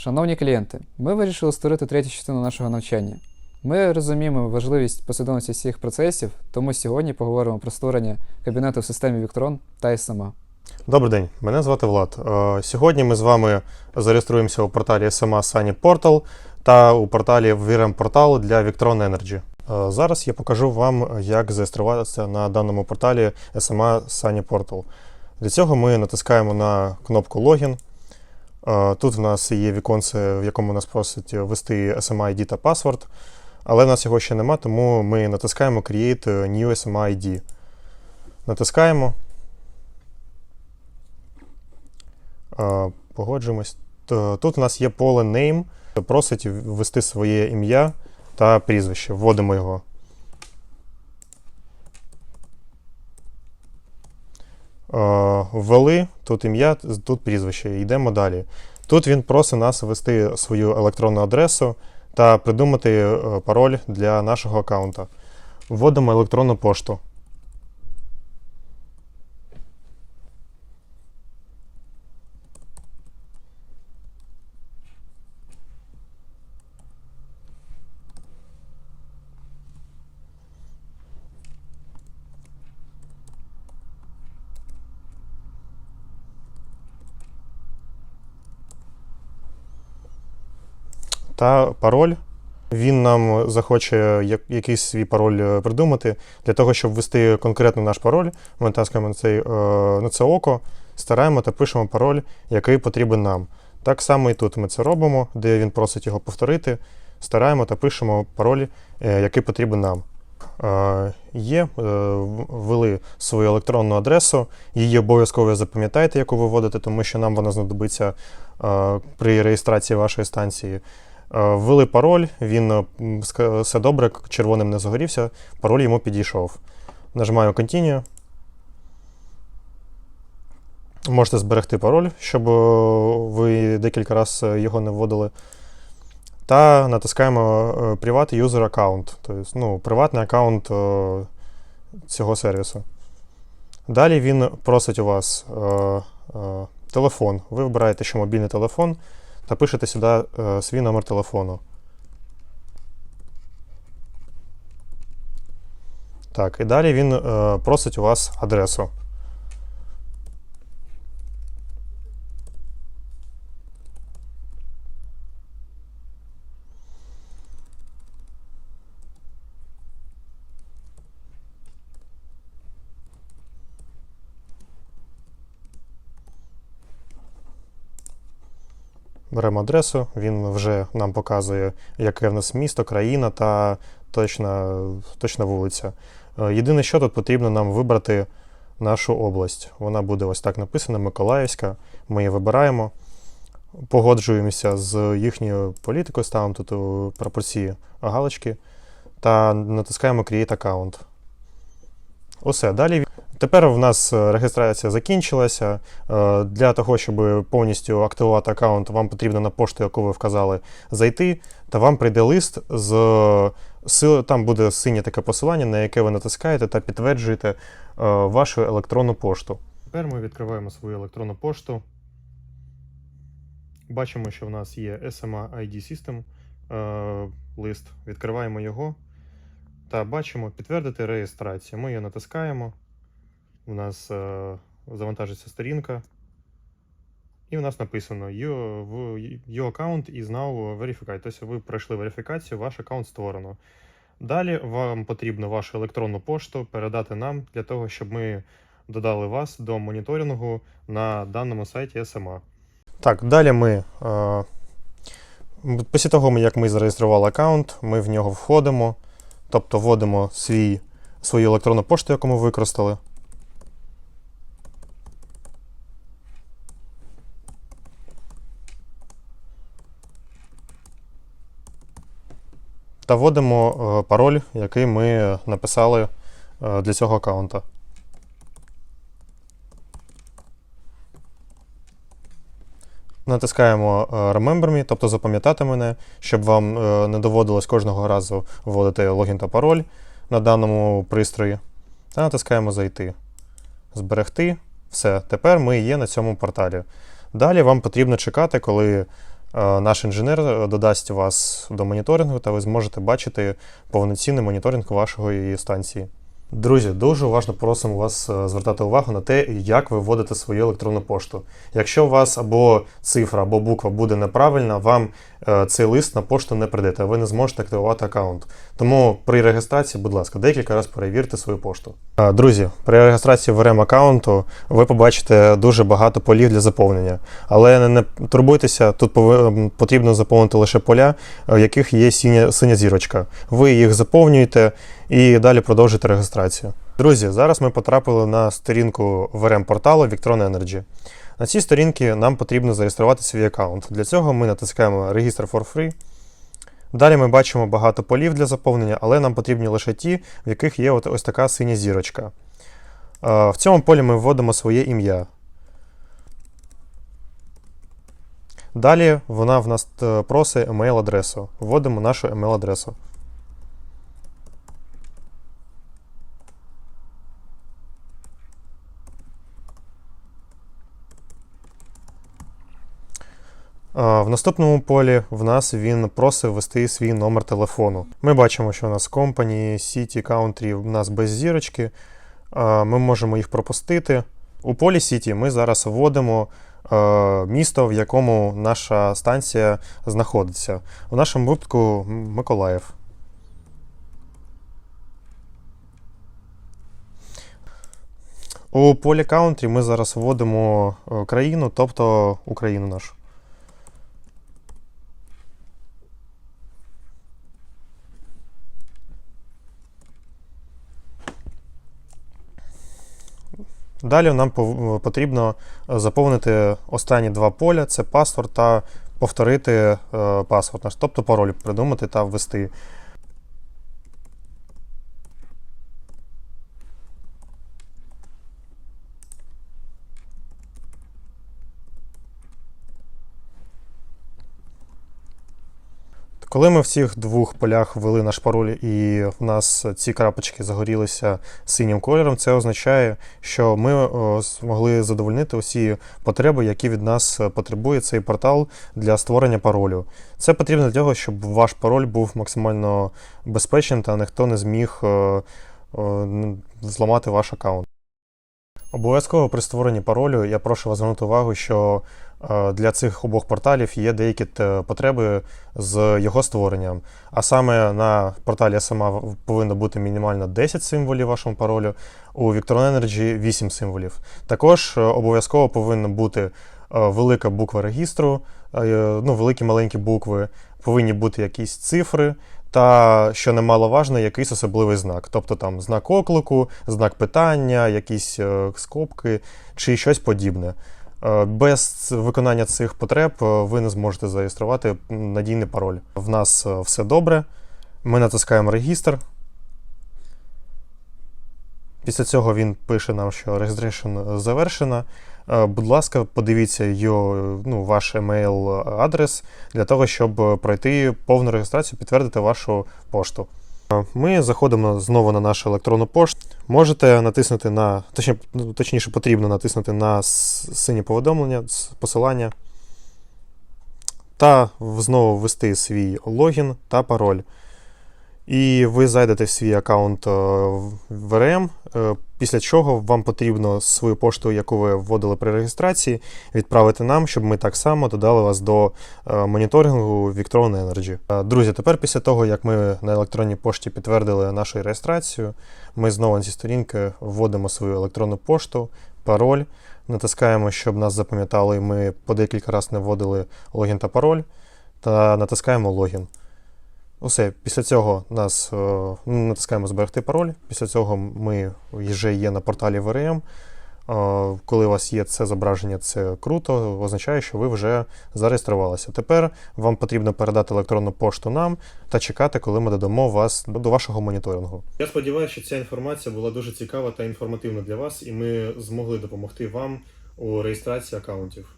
Шановні клієнти, ми вирішили створити третю частину нашого навчання. Ми розуміємо важливість послідовності всіх процесів, тому сьогодні поговоримо про створення кабінету в системі Victron та SMA. Добрий день, мене звати Влад. Е, Сьогодні ми з вами зареєструємося у порталі SMA Sunny Portal та у порталі VRM Portal для Victron Energy. Е, Зараз я покажу вам, як зареєструватися на даному порталі SMA Sunny Portal. Для цього ми натискаємо на кнопку Логін. Тут в нас є віконце, в якому нас просить ввести SMA ID та паспорт, але в нас його ще нема, тому ми натискаємо Create New SMA ID. Натискаємо. Погоджуємось. Тут у нас є поле name, просить ввести своє ім'я та прізвище. Вводимо його. Ввели тут ім'я, тут прізвище. Йдемо далі. Тут він просить нас ввести свою електронну адресу та придумати е, пароль для нашого аккаунта. Вводимо електронну пошту. Та пароль. Він нам захоче як- якийсь свій пароль е, придумати. Для того, щоб ввести конкретно наш пароль, ми натискаємо на, цей, е, на це око, стараємо та пишемо пароль, який потрібен нам. Так само і тут ми це робимо, де він просить його повторити. Стараємо та пишемо пароль, е, який потрібен нам. Є, ввели свою електронну адресу, її обов'язково запам'ятайте, яку ви вводите, тому що нам вона знадобиться при реєстрації вашої станції. Е, Ввели пароль, він е, все добре, червоним не загорівся, пароль йому підійшов. Нажимаю Continue. Можете зберегти пароль, щоб е, ви декілька разів його не вводили. Та натискаємо Private User Account, тобто ну, приватний аккаунт цього сервісу. Далі він просить у вас телефон. Ви вибираєте, що мобільний телефон, та пишете сюди е, свій номер телефону. Так, і далі він е, просить у вас адресу. Беремо адресу, він вже нам показує, яке в нас місто, країна та точна, точна вулиця. Е, Єдине, що тут потрібно нам вибрати нашу область. Вона буде ось так написана: Миколаївська. Ми її вибираємо, погоджуємося з їхньою політикою, ставимо тут у пропорції галочки та натискаємо Create Account. Усе. Далі Тепер в нас е, реєстрація закінчилася. Е, Для того, щоб повністю активувати аккаунт, вам потрібно на пошту, яку ви вказали, зайти, та вам прийде лист з там буде синє таке посилання, на яке ви натискаєте та підтверджуєте е, вашу електронну пошту. Тепер ми відкриваємо свою електронну пошту. Бачимо, що в нас є SMA ID System лист. Відкриваємо його та бачимо підтвердити реєстрацію. Ми її натискаємо. У нас е, завантажиться сторінка. І у нас написано your, account is now verified. Тобто ви пройшли верифікацію, ваш аккаунт створено. Далі вам потрібно вашу електронну пошту передати нам для того, щоб ми додали вас до моніторингу на даному сайті SMA. Так, далі ми. Е, після того, як ми зареєстрували аккаунт, ми в нього входимо, тобто вводимо свій, свою електронну пошту, яку ми використали. Та вводимо е, пароль, який ми написали е, для цього аккаунта. Натискаємо е, Remember Me, тобто запам'ятати мене, щоб вам не доводилось кожного разу вводити логін та пароль на даному пристрої. Та натискаємо Зайти. Зберегти. Все, тепер ми є на цьому порталі. Далі вам потрібно чекати, коли Наш інженер е, додасть вас до моніторингу, та ви зможете бачити повноцінний моніторинг вашої станції. Друзі, дуже уважно просимо вас е, звертати увагу на те, як ви вводите свою електронну пошту. Якщо у вас або цифра, або буква буде неправильна, вам е, цей лист на пошту не прийде, та ви не зможете активувати аккаунт. Тому при реєстрації, будь ласка, декілька разів перевірте свою пошту. Е, Друзі, при реєстрації в РМ аккаунту ви побачите дуже багато полів для заповнення. Але не, турбуйтеся, тут потрібно заповнити лише поля, в яких є синя, синя зірочка. Ви їх заповнюєте і далі продовжуєте реєстрацію. Друзі, зараз ми потрапили на сторінку vrm порталу Victron Energy. На цій сторінці нам потрібно зареєструвати свій аккаунт. Для цього ми натискаємо Register for Free. Далі ми бачимо багато полів для заповнення, але нам потрібні лише ті, в яких є ось така синя зірочка. Е, В цьому полі ми вводимо своє ім'я. Далі вона в нас е, просить емейл-адресу. Вводимо нашу емейл-адресу. В наступному полі в нас він просить ввести свій номер телефону. Ми бачимо, що у нас Company, City, Country у нас без зірочки. Ми можемо їх пропустити. У полі City ми зараз вводимо місто, в якому наша станція знаходиться. У нашому випадку Миколаїв. У полі Country ми зараз вводимо е, країну, тобто Україну нашу. Далі нам пов- потрібно е, заповнити останні два поля: це паспорт та повторити е, паспорт наш, тобто пароль придумати та ввести. Коли ми в цих двох полях ввели наш пароль і в нас ці крапочки загорілися синім кольором, це означає, що ми змогли задовольнити усі потреби, які від нас е, потребує цей портал для створення паролю. Це потрібно для того, щоб ваш пароль був максимально безпечним та ніхто не зміг е, е, зламати ваш аккаунт. Обов'язково при створенні паролю я прошу вас звернути увагу, що е, для цих обох порталів є деякі потреби з його створенням. А саме на порталі SMA повинно бути мінімально 10 символів вашому паролю, у Victron Energy 8 символів. Також е, обов'язково повинна бути е, велика буква регістру, е, ну, великі маленькі букви, повинні бути якісь цифри. Та, що немаловажно, якийсь особливий знак. Тобто там знак оклику, знак питання, якісь е, скобки чи щось подібне. Е, Без виконання цих потреб е, ви не зможете зареєструвати надійний пароль. В нас все добре. Ми натискаємо регістр. Після цього він пише нам, що registration завершена. Е, Будь ласка, подивіться його, ну, ваш емейл адрес для того, щоб пройти повну реєстрацію, підтвердити вашу пошту. Е, Ми заходимо знову на нашу електронну пошту. Можете натиснути на, точні- ну, точніше, потрібно натиснути на синє повідомлення, посилання, та знову ввести свій логін та пароль. І ви зайдете в свій аккаунт е, в РМ, е, після чого вам потрібно свою пошту, яку ви вводили при реєстрації, відправити нам, щоб ми так само додали вас до е, моніторингу Victron Energy. Е, Друзі, тепер після того, як ми на електронній пошті підтвердили нашу реєстрацію, ми знову на ці сторінки вводимо свою електронну пошту, пароль, натискаємо, щоб нас запам'ятали, і ми по декілька разів не вводили логін та пароль, та натискаємо логін. Усе, після цього нас е, ну, натискаємо зберегти пароль. Після цього ми вже є на порталі ВРМ. Е, Коли у вас є це зображення, це круто, означає, що ви вже зареєструвалися. Тепер вам потрібно передати електронну пошту нам та чекати, коли ми додамо вас до вашого моніторингу. Я сподіваюся, що ця інформація була дуже цікава та інформативна для вас, і ми змогли допомогти вам у реєстрації аккаунтів.